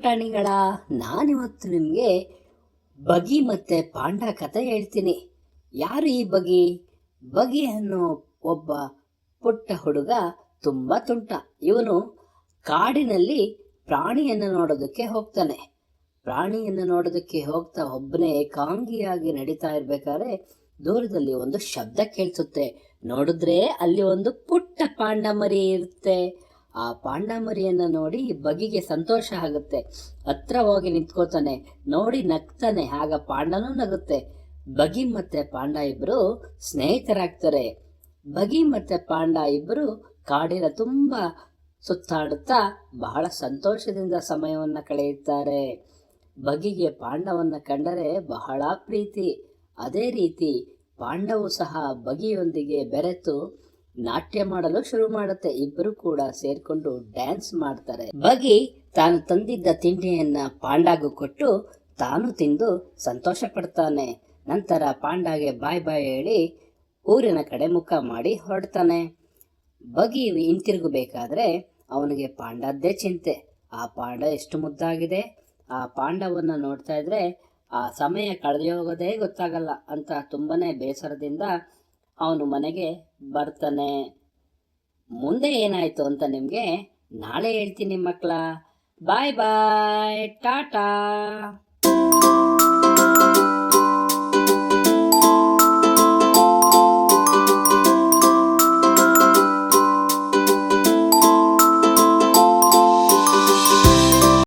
ಪುಟಾಣಿಗಳ ನಾನಿವತ್ತು ನಿಮಗೆ ಬಗಿ ಮತ್ತೆ ಪಾಂಡ ಕಥೆ ಹೇಳ್ತೀನಿ. ಯಾರು ಈ ಬಗಿ? ಬಗಿ ಅನ್ನೋ ಒಬ್ಬ ಪುಟ್ಟ ಹುಡುಗ ತುಂಬ ತುಂಟ. ಇವನು ಕಾಡಿನಲ್ಲಿ ಪ್ರಾಣಿಯನ್ನು ನೋಡೋದಕ್ಕೆ ಹೋಗ್ತಾನೆ. ಪ್ರಾಣಿಯನ್ನು ನೋಡೋದಕ್ಕೆ ಹೋಗ್ತಾ ಒಬ್ಬನೇ ಏಕಾಂಗಿಯಾಗಿ ನಡೀತಾ ಇರಬೇಕಾದ್ರೆ ದೂರದಲ್ಲಿ ಒಂದು ಶಬ್ದ ಕೇಳಿಸುತ್ತೆ. ನೋಡಿದ್ರೆ ಅಲ್ಲಿ ಒಂದು ಪುಟ್ಟ ಪಾಂಡ ಮರಿ ಇರುತ್ತೆ. ಆ ಪಾಂಡಮರಿಯನ್ನ ನೋಡಿ ಬಗಿಗೆ ಸಂತೋಷ ಆಗುತ್ತೆ. ಹತ್ರ ಹೋಗಿ ನಿಂತ್ಕೋತಾನೆ, ನೋಡಿ ನಗ್ತಾನೆ, ಆಗ ಪಾಂಡನೂ ನಗುತ್ತೆ. ಬಗಿ ಮತ್ತೆ ಪಾಂಡ ಇಬ್ರು ಸ್ನೇಹಿತರಾಗ್ತಾರೆ. ಬಗಿ ಮತ್ತೆ ಪಾಂಡ ಇಬ್ರು ಕಾಡಿನ ತುಂಬಾ ಸುತ್ತಾಡುತ್ತಾ ಬಹಳ ಸಂತೋಷದಿಂದ ಸಮಯವನ್ನ ಕಳೆಯುತ್ತಾರೆ. ಬಗಿಗೆ ಪಾಂಡವನ್ನ ಕಂಡರೆ ಬಹಳ ಪ್ರೀತಿ. ಅದೇ ರೀತಿ ಪಾಂಡವು ಸಹ ಬಗಿಯೊಂದಿಗೆ ಬೆರೆತು ನಾಟ್ಯ ಮಾಡಲು ಶುರು ಮಾಡುತ್ತೆ. ಇಬ್ಬರು ಕೂಡ ಸೇರ್ಕೊಂಡು ಡ್ಯಾನ್ಸ್ ಮಾಡ್ತಾರೆ. ಬಗಿ ತಾನು ತಂದಿದ್ದ ತಿಂಡಿಯನ್ನ ಪಾಂಡಾಗು ಕೊಟ್ಟು ತಾನು ತಿಂದು ಸಂತೋಷ ಪಡ್ತಾನೆ. ನಂತರ ಪಾಂಡಾಗೆ ಬಾಯ್ ಬಾಯ್ ಹೇಳಿ ಊರಿನ ಕಡೆ ಮುಖ ಮಾಡಿ ಹೊರಡ್ತಾನೆ. ಬಗಿ ಹಿಂತಿರುಗಬೇಕಾದ್ರೆ ಅವನಿಗೆ ಪಾಂಡದ್ದೇ ಚಿಂತೆ. ಆ ಪಾಂಡ ಎಷ್ಟು ಮುದ್ದಾಗಿದೆ. ಆ ಪಾಂಡವನ್ನ ನೋಡ್ತಾ ಇದ್ರೆ ಆ ಸಮಯ ಕಳೆದೋಗೋದೇ ಗೊತ್ತಾಗಲ್ಲ ಅಂತ ತುಂಬಾನೇ ಬೇಸರದಿಂದ ಅವನು ಮನೆಗೆ ಬರ್ತಾನೆ. ಮುಂದೆ ಏನಾಯ್ತು ಅಂತ ನಿಮಗೆ ನಾಳೆ ಹೇಳ್ತೀನಿ ಮಕ್ಕಳ. ಬಾಯ್ ಬಾಯ್ ಟಾಟಾ.